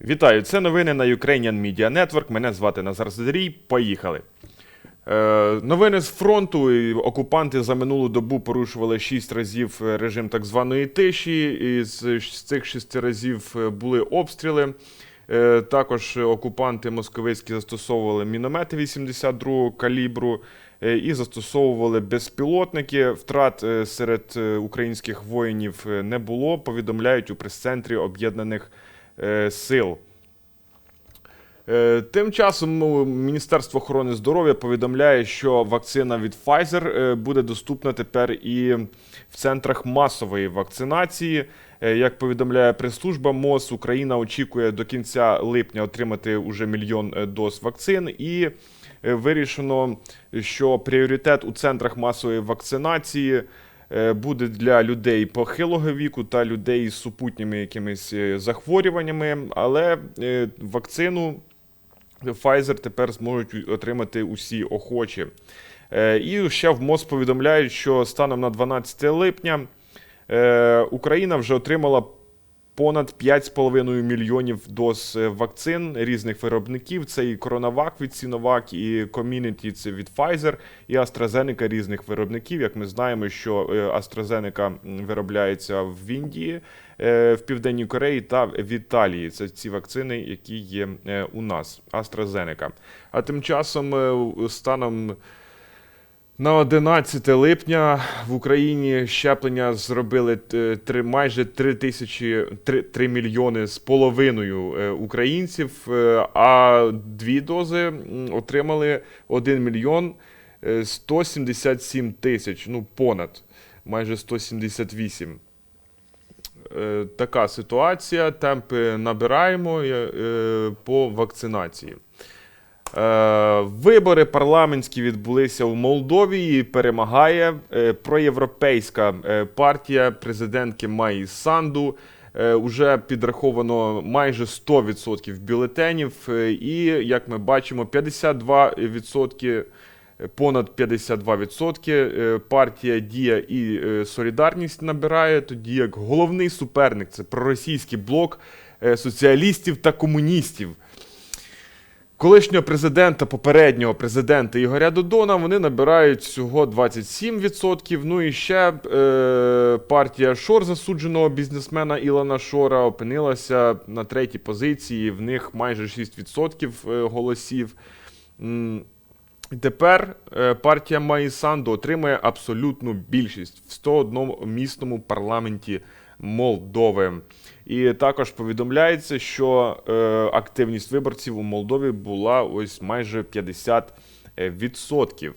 Вітаю! Це новини на Ukrainian Media Network. Мене звати Назар Задрій. Поїхали. Е, новини з фронту. Окупанти за минулу добу порушували 6 разів режим так званої тиші. І з цих 6 разів е, були обстріли. Е, також окупанти московицькі застосовували міномети 82-го калібру е, і застосовували безпілотники. Втрат е, серед українських воїнів не було. Повідомляють у прес-центрі Об'єднаних Сил. Е, Тим часом ну, Міністерство охорони здоров'я повідомляє, що вакцина від Pfizer е, буде доступна тепер і в центрах масової вакцинації. Е, Як повідомляє прес-служба МОЗ, Україна очікує до кінця липня отримати уже мільйон е, доз вакцин, і е, вирішено, що пріоритет у центрах масової вакцинації е, буде для людей похилого віку та людей з супутніми якимись е, захворюваннями, але е, вакцину Pfizer тепер зможуть отримати усі охочі. Е, І ще в МОЗ повідомляють, що станом на 12 липня е, Україна вже отримала понад 5,5 мільйонів доз е, вакцин різних виробників. Це і Коронавак від Sinovac, і Community це від Pfizer, і AstraZeneca різних виробників. Як ми знаємо, що е, AstraZeneca виробляється в Індії, е, в Південній Кореї та в Італії. Це ці вакцини, які є у нас. AstraZeneca. А тим часом, станом на 11 липня в Україні щеплення зробили е, три, майже 3 тисячі 3, 3 мільйони з половиною е, українців, е, а дві дози отримали 1 мільйон е, 177 тисяч, ну понад майже 178. Е, Така ситуація. Темпи набираємо по вакцинації. Е, Вибори парламентські відбулися в Молдові і перемагає е, проєвропейська е, партія президентки Майї Санду. Уже підраховано майже 100% бюлетенів, і як ми бачимо, 52%, е, понад 52% е, партія Дія і Солідарність набирає, тоді як головний суперник це проросійський блок соціалістів та комуністів. Колишнього президента, попереднього президента Ігоря Додона, вони набирають всього 27%. Ну і ще е, партія Шор засудженого бізнесмена Ілона Шора опинилася на третій позиції. В них майже 6% е, голосів. Тепер е, партія Майї Санду отримує абсолютну більшість в 101 місному парламенті Молдови. І також повідомляється, що е, активність виборців у Молдові була ось майже 50%.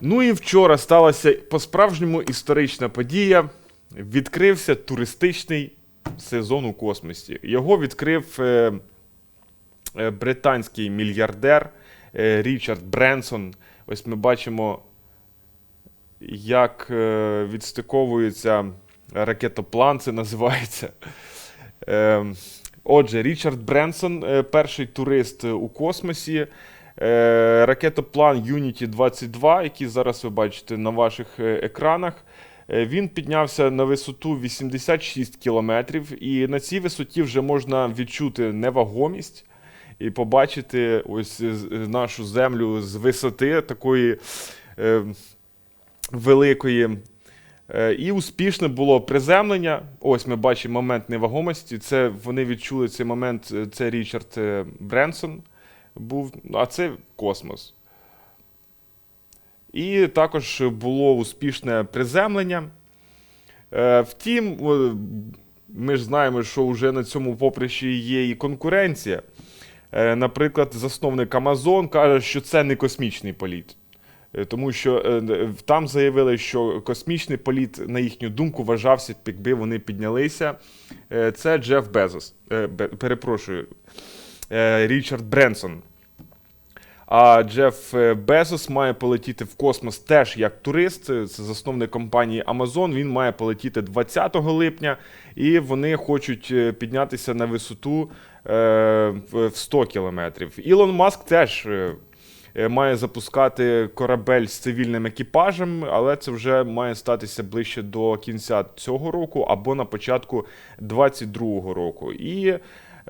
Ну і вчора сталася по-справжньому історична подія. Відкрився туристичний сезон у космосі. Його відкрив е, е, британський мільярдер е, Річард Бренсон. Ось ми бачимо, як е, відстиковується ракетоплан, це називається. Е, Отже, Річард Бренсон, е, перший турист е, у космосі. Е, Ракетоплан Unity 22, який зараз ви бачите на ваших екранах. Він піднявся на висоту 86 кілометрів, і на цій висоті вже можна відчути невагомість і побачити ось нашу землю з висоти такої е, великої. Е, І успішне було приземлення. Ось ми бачимо момент невагомості. Це вони відчули цей момент. е, Це Річард е, Бренсон був, а це космос. І також було успішне приземлення. Втім, ми ж знаємо, що вже на цьому поприщі є і конкуренція. Наприклад, засновник Amazon каже, що це не космічний політ. Е, Тому що е, там заявили, що космічний політ, на їхню думку, вважався, якби вони піднялися. Е, Це Джеф Безос. Перепрошую, Річард Бренсон. А Джеф Безос має полетіти в космос теж як турист. Це засновник компанії Amazon. Він має полетіти 20 липня, і вони хочуть піднятися на висоту в в 100 кілометрів. Ілон Маск теж має запускати корабель з цивільним екіпажем, але це вже має статися ближче до кінця цього року або на початку 2022 року. І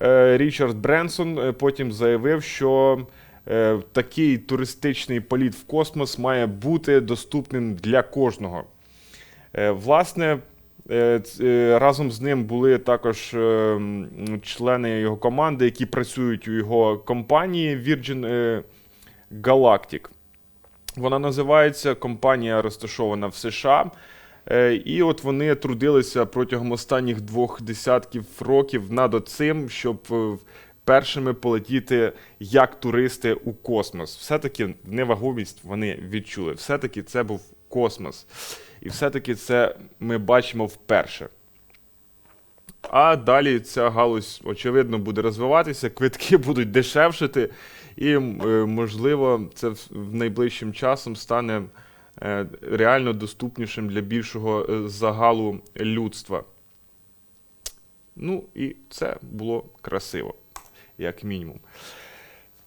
е, Річард Бренсон е, потім заявив, що е, такий туристичний політ в космос має бути доступним для кожного. Е, Власне, е, е, разом з ним були також е, члени його команди, які працюють у його компанії Virgin е, Galactic. Вона називається компанія розташована в США. Е, І от вони трудилися протягом останніх двох десятків років над цим, щоб е, першими полетіти як туристи у космос. Все-таки невагомість вони відчули. Все-таки це був космос. І все-таки це ми бачимо вперше. А далі ця галузь, очевидно, буде розвиватися, квитки будуть дешевшити, і, е, можливо, це в найближчим часом стане е, реально доступнішим для більшого е, загалу людства. Ну, і це було красиво, як мінімум.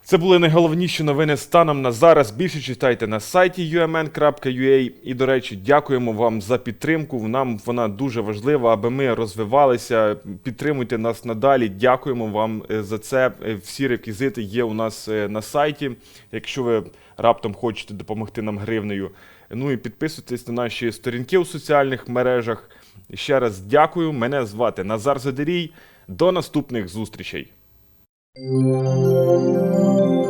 Це були найголовніші новини станом на зараз. Більше читайте на сайті umn.ua. І, до речі, дякуємо вам за підтримку. Нам вона дуже важлива, аби ми розвивалися. Підтримуйте нас надалі. Дякуємо вам е, за це. Е, Всі реквізити є у нас е, на сайті. Якщо ви раптом хочете допомогти нам гривнею. Ну і підписуйтесь на наші сторінки у соціальних мережах. Ще раз дякую. Мене звати Назар Задерій. До наступних зустрічей. Música